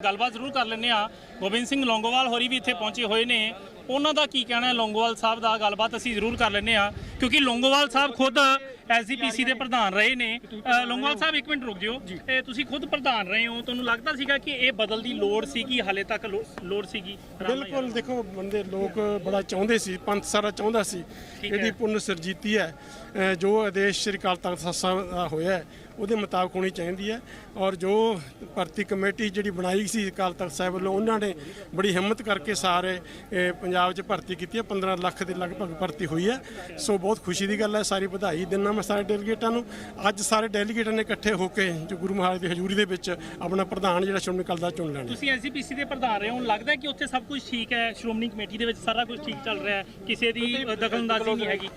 ਗੱਲਬਾਤ ਜ਼ਰੂਰ ਕਰ ਲੈਂਦੇ ਆ ਗੋਬਿੰਦ ਸਿੰਘ ਲੌਂਗੋਵਾਲ ਹੋਰੀ ਵੀ ਇੱਥੇ ਪਹੁੰਚੇ ਹੋਏ ਨੇ। ਉਹਨਾਂ ਦਾ ਕੀ ਕਹਿਣਾ ਹੈ? ਲੌਂਗੋਵਾਲ ਸਾਹਿਬ ਦਾ ਗੱਲਬਾਤ ਅਸੀਂ ਜ਼ਰੂਰ ਕਰ ਲੈਂਦੇ ਆ ਕਿਉਂਕਿ ਲੌਂਗੋਵਾਲ ਸਾਹਿਬ ਖੁਦ ਐਸਜੀਪੀਸੀ ਦੇ ਪ੍ਰਧਾਨ ਰਹੇ ਨੇ। ਲੌਂਗੋਵਾਲ ਸਾਹਿਬ ਇੱਕ ਮਿੰਟ ਰੁਕ ਜਿਓ। ਇਹ ਤੁਸੀਂ ਖੁਦ ਪ੍ਰਧਾਨ ਰਹੇ ਹੋ। ਤੁਹਾਨੂੰ ਲੱਗਦਾ ਸੀਗਾ ਕਿ ਇਹ ਬਦਲ ਦੀ ਲੋੜ ਸੀ ਕਿ ਹਾਲੇ ਤੱਕ ਲੋੜ ਸੀਗੀ? ਬਿਲਕੁਲ ਦੇਖੋ ਬੰਦੇ ਲੋਕ ਬੜਾ ਚਾਹੁੰਦੇ ਸੀ ਪੰਥ ਸਾਰਾ ਚਾਹੁੰਦਾ ਸੀ। ਇਹਦੀ। ਪੁੰਨ ਸਰਜੀਤੀ ਹੈ। ਜੋ ਆਦੇਸ਼ ਸ੍ਰੀ ਅਕਾਲ ਤਖਤ ਸਾਹਿਬ ਦਾ ਹੋਇਆ ਹੈ, ਉਹਦੇ ਮੁਤਾਬਕ ਹੋਣੀ ਚਾਹੀਦੀ ਹੈ। ਔਰ ਜੋ ਭਰਤੀ ਕਮੇਟੀ ਜਿਹੜੀ ਬਣਾਈ ਸੀ ਅਕਾਲ ਤਖਤ ਸਾਹਿਬ ਵੱਲੋਂ ਉਹਨਾਂ ਨੇ ਬੜੀ ਹਿੰਮਤ ਕਰਕੇ ਸਾਰੇ ਅਹ, ਪੰਜਾਬ 'ਚ ਭਰਤੀ ਕੀਤੀ ਹੈ 15 ਲੱਖ ਦੇ ਲਗਭਗ ਭਰਤੀ ਹੋਈ ਹੈ। ਸੋ ਬਹੁਤ ਖੁਸ਼ੀ ਦੀ ਗੱਲ ਹੈ ਸਾਰੀ ਵਧਾਈ ਦਿੰਦਾ ਮੈਂ ਸਾਰੇ ਡੈਲੀਗੇਟਾਂ ਨੂੰ। ਅੱਜ ਸਾਰੇ ਡੈਲੀਗੇਟਾਂ ਨੇ ਇਕੱਠੇ ਹੋ ਕੇ ਜੋ ਗੁਰੂ ਮਹਾਰਾਜ ਦੀ ਹਜ਼ੂਰੀ ਦੇ ਵਿੱਚ ਆਪਣਾ ਪ੍ਰਧਾਨ ਜਿਹੜਾ ਸ਼੍ਰੋਮਣੀ ਅਕਾਲੀ ਦਾ ਚੁਣ ਲੈਣਾ ਤੁਸੀਂ ਐਸਜੀਪੀਸੀ ਦੇ ਪ੍ਰਧਾਨ ਰਹੇ ਹੋ ਲੱਗਦਾ ਹੈ ਕਿ ਉੱਥੇ ਸਭ ਕੁਝ ਠੀਕ ਹੈ ਸ਼੍ਰੋਮਣੀ ਕਮੇਟੀ ਦੇ ਵਿੱਚ ਸਾਰਾ ਕੁਝ ਠੀਕ ਚੱਲ ਰਿਹਾ ਹੈ ਕਿਸੇ ਦੀ ਦਖਲਅੰਦਾਜ਼ੀ ਨਹੀਂ ਹੈਗੀ।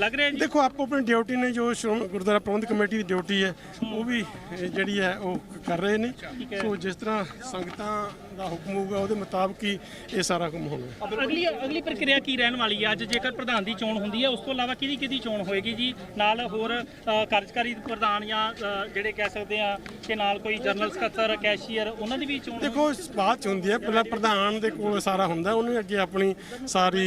ਲੱਗ ਰਿਹਾ ਜੀ? ਦੇਖੋ ਆਪੋ ਆਪਣੀ ਡਿਊਟੀ ਨੇ ਜੋ ਸ਼੍ਰੋਮਣੀ ਗੁਰਦੁਆਰਾ ਪ੍ਰਬੰਧ ਕਮੇਟੀ ਦੀ ਡਿਊਟੀ ਹੈ ਉਹ ਵੀ ਜਿਹੜੀ ਹੈ ਉਹ ਕਰ ਰਹੇ ਨੇ। ਸੋ ਜਿਸ ਤਰ੍ਹਾਂ ਸੰਗਤਾਂ ਦਾ ਹੁਕਮ ਹੋਊਗਾ ਉਹਦੇ ਮੁਤਾਬਕ ਹੀ ਇਹ ਸਾਰਾ ਕੰਮ ਹੋਣਾ ਅਗਲੀ ਅਗਲੀ ਪ੍ਰਕਿਰਿਆ ਕੀ ਰਹਿਣ ਵਾਲੀ ਹੈ? ਅੱਜ ਜੇਕਰ ਪ੍ਰਧਾਨ ਦੀ ਚੋਣ ਹੁੰਦੀ ਹੈ ਉਸ ਤੋਂ ਇਲਾਵਾ ਕਿਹਦੀ ਕਿਹਦੀ ਚੋਣ ਹੋਏਗੀ ਜੀ? ਨਾਲ ਹੋਰ ਕਾਰਜਕਾਰੀ ਪ੍ਰਧਾਨ ਜਾਂ ਜਿਹੜੇ ਕਹਿ ਸਕਦੇ ਆ ਕਿ ਨਾਲ ਕੋਈ ਜਨਰਲ ਸਕੱਤਰ ਕੈਸ਼ੀਅਰ ਉਹਨਾਂ ਦੀ ਵੀ ਚੋਣ ਦੇਖੋ ਬਾਅਦ ਚ ਹੁੰਦੀ ਹੈ ਪਹਿਲਾਂ ਪ੍ਰਧਾਨ ਦੇ ਕੋਲ ਸਾਰਾ ਹੁੰਦਾ ਉਹਨੇ ਅੱਗੇ ਆਪਣੀ ਸਾਰੀ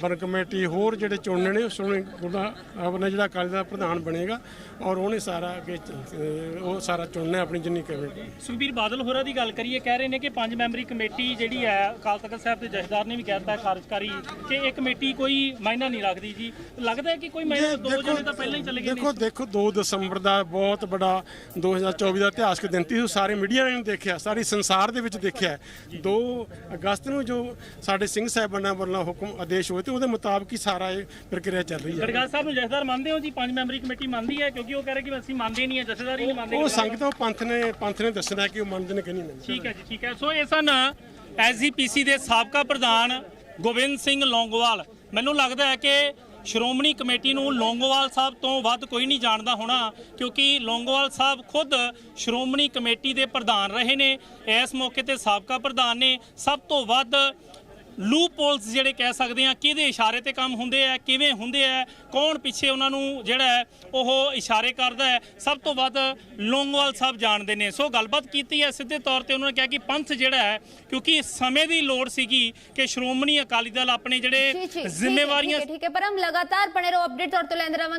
ਬਰ ਕਮੇਟੀ ਹੋਰ ਜਿਹੜੇ ਚੁਣਨੇ ਨੇ ਉਸ ਨੂੰ ਗੁਰਦਾ ਆਪਣਾ ਜਿਹੜਾ ਅਕਾਲੀ ਦਾ ਪ੍ਰਧਾਨ ਬਣੇਗਾ ਔਰ ਉਹਨੇ ਸਾਰਾ ਅੱਗੇ ਉਹ ਸਾਰਾ ਚੁਣਨਾ ਆਪਣੀ ਜਿੰਨੀ ਕਮੇਟੀ ਸੁਖਬੀਰ ਬਾਦਲ ਹੋਰਾਂ ਦੀ ਗੱਲ ਕਰੀਏ ਕਹਿ ਰਹੇ ਨੇ ਕਿ ਪੰਜ ਮੈਂਬਰੀ ਕਮੇਟੀ ਜਿਹੜੀ ਹੈ ਅਕਾਲ ਤਖਤ ਸਾਹਿਬ ਦੇ ਜਥੇਦਾਰ ਨੇ ਵੀ ਕਹਿਤਾ ਕਾਰਜਕਾਰੀ ਕਿ ਇਹ ਕਮੇਟੀ ਕੋਈ ਮਾਇਨਾ ਨਹੀਂ ਰੱਖਦੀ ਜੀ। ਲੱਗਦਾ ਹੈ ਕਿ ਕੋਈ ਮਾਇਨਾ ਦੋ ਜਣੇ ਤਾਂ ਪਹਿਲਾਂ ਹੀ ਚਲੇ ਗਏ ਦੇਖੋ ਦੇਖੋ 2 ਦਸੰਬਰ ਦਾ ਬਹੁਤ ਬੜਾ 2024 ਦਾ ਇਤਿਹਾਸਕ ਦਿਨ ਸੀ ਸਾਰੇ ਮੀਡੀਆ ਨੇ ਦੇਖਿਆ ਸਾਰੀ ਸੰਸਾਰ ਦੇ ਵਿੱਚ ਦੇਖਿਆ 2 ਅਗਸਤ ਨੂੰ ਜੋ ਸਾਡੇ ਸਿੰਘ ਸਾਹਿਬਾਨਾਂ ਵੱਲੋਂ ਹੁਕਮ ਆਦੇਸ਼ ਹੋਏ ਤੇ ਉਹਦੇ ਮੁਤਾਬਕ ਹੀ ਸਾਰਾ ਇਹ ਪ੍ਰਕਿਰਿਆ ਚੱਲ ਰਹੀ ਹੈ ਗੜਗਾਲ ਸਾਹਿਬ ਨੂੰ ਜਥੇਦਾਰ ਮੰਨਦੇ ਹੋ ਜੀ? ਪੰਜ ਮੈਂਬਰੀ ਕਮੇਟੀ ਮੰਨਦੀ ਹੈ ਕਿਉਂਕਿ ਉਹ ਕਹਿ ਰਹੇ ਕਿ ਅਸੀਂ ਮੰਨਦੇ ਨਹੀਂ ਹੈ ਜਥੇਦਾਰ ਹੀ ਨਹੀਂ ਮੰਨਦੇ। ਉਹ ਸੰਗਤ ਉਹ ਪੰਥ ਨੇ ਪੰਥ ਨੇ ਦੱਸਣਾ ਕਿ ਉਹ ਮੰਨਦੇ ਨੇ ਕਿ ਨਹੀਂ ਮੰਨਦੇ। ਠੀਕ ਹੈ ਜੀ ਠੀਕ ਹੈ। ਸੋ ਇਹ ਸਨ ਐਸਜੀਪੀਸੀ ਦੇ ਸਾਬਕਾ ਪ੍ਰਧਾਨ ਗੋਬਿੰਦ ਸਿੰਘ ਲੌਂਗੋਵਾਲ। ਮੈਨੂੰ ਲੱਗਦਾ ਹੈ ਕਿ ਸ਼੍ਰੋਮਣੀ ਕਮੇਟੀ ਨੂੰ ਲੌਂਗੋਵਾਲ ਸਾਹਿਬ ਤੋਂ ਵੱਧ ਕੋਈ ਨਹੀਂ ਜਾਣਦਾ ਹੋਣਾ ਕਿਉਂਕਿ ਲੌਂਗੋਵਾਲ ਸਾਹਿਬ ਖੁਦ ਸ਼੍ਰੋਮਣੀ ਕਮੇਟੀ ਦੇ ਪ੍ਰਧਾਨ ਰਹੇ ਨੇ। ਇਸ ਮੌਕੇ ਤੇ ਸਾਬਕਾ ਪ੍ਰਧਾਨ ਨੇ ਸਭ ਤੋਂ ਵੱਧ ਲੂਪ ਹੋਲਸ ਜਿਹੜੇ ਕਹਿ ਸਕਦੇ ਆ ਕਿਹਦੇ ਇਸ਼ਾਰੇ ਤੇ ਕੰਮ ਹੁੰਦੇ ਆ ਕਿਵੇਂ ਹੁੰਦੇ ਆ ਕੌਣ ਪਿੱਛੇ ਉਹਨਾਂ ਨੂੰ ਜਿਹੜਾ ਹੈ ਉਹ ਇਸ਼ਾਰੇ ਕਰਦਾ ਹੈ ਸਭ ਤੋਂ ਵੱਧ ਲੌਂਗੋਵਾਲ ਸਾਹਿਬ ਜਾਣਦੇ ਨੇ। ਸੋ ਗੱਲਬਾਤ ਕੀਤੀ ਹੈ ਸਿੱਧੇ ਤੌਰ ਤੇ ਉਹਨਾਂ ਨੇ ਕਿਹਾ ਕਿ ਪੰਥ ਜਿਹੜਾ ਹੈ ਕਿਉਂਕਿ ਸਮੇਂ ਦੀ ਲੋੜ ਸੀਗੀ ਕਿ ਸ਼੍ਰੋਮਣੀ ਅਕਾਲੀ ਦਲ ਆਪਣੇ ਜਿਹੜੇ ਜ਼ਿੰਮੇਵਾਰੀਆਂ ਠੀਕ ਹੈ ਠੀਕ ਹੈ ਪਰ ਹਮ ਲਗਾਤਾਰ ਬਣੇ ਰਹੋ ਅਪਡੇਟ ਤੌਰ ਤੇ ਲੈਂਦੇ ਰਵਾਂਗੇ